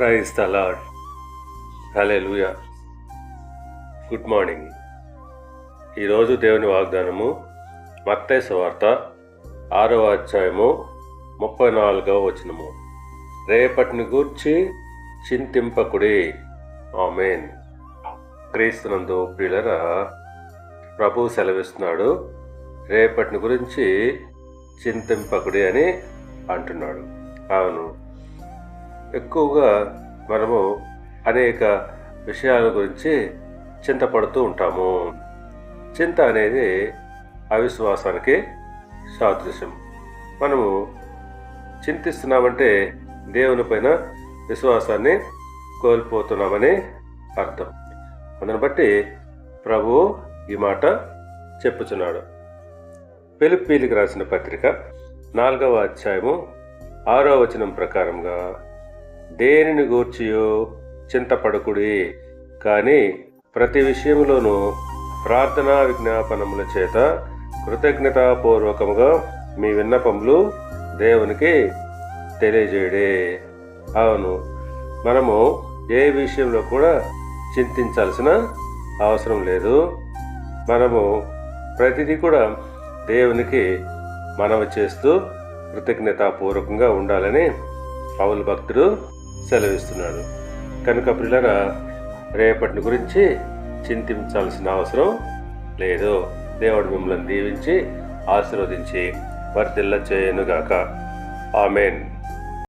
Praise the lord హలే లూయా good morning ఈరోజు దేవుని వాగ్దానము మత్తయి వార్త ఆరవ అధ్యాయము ముప్పై నాలుగవ వచనము. రేపటిని గూర్చి చింతింపకుడి. ఆమెన్. క్రీస్తునందు ప్రియులరా ప్రభు సెలవిస్తున్నాడు రేపటిని గురించి చింతింపకుడి అని అంటున్నాడు. అవును. ఎక్కువగా మనము అనేక విషయాల గురించి చింతపడుతూ ఉంటాము. చింత అనేది అవిశ్వాసానికి సాదృశ్యం. మనము చింతిస్తున్నామంటే దేవుని పైన విశ్వాసాన్ని కోల్పోతున్నామని అర్థం. అందుని బట్టి ప్రభు ఈ మాట చెప్పుచున్నాడు. పిలిపీలికి రాసిన పత్రిక నాలుగవ అధ్యాయము ఆరో వచనం ప్రకారంగా దేనిని గూర్చియో చింతపడకుడి. కానీ ప్రతి విషయంలోనూ ప్రార్థనా విజ్ఞాపనముల చేత కృతజ్ఞతాపూర్వకముగా మీ విన్నపములు దేవునికి తెలియజేయడే. అవును మనము ఏ విషయంలో కూడా చింతించాల్సిన అవసరం లేదు. మనము ప్రతిదీ కూడా దేవునికి మనవి చేస్తూ కృతజ్ఞతాపూర్వకంగా ఉండాలని పౌలు భక్తుడు సెలవిస్తున్నాడు. కనుక ప్రిలరా రేపటిని గురించి చింతించాల్సిన అవసరం లేదు. దేవుడు మిమ్మల్ని దీవించి ఆశీర్వదించి వర్ధిల్ల చేయనుగాక ఆమెన్.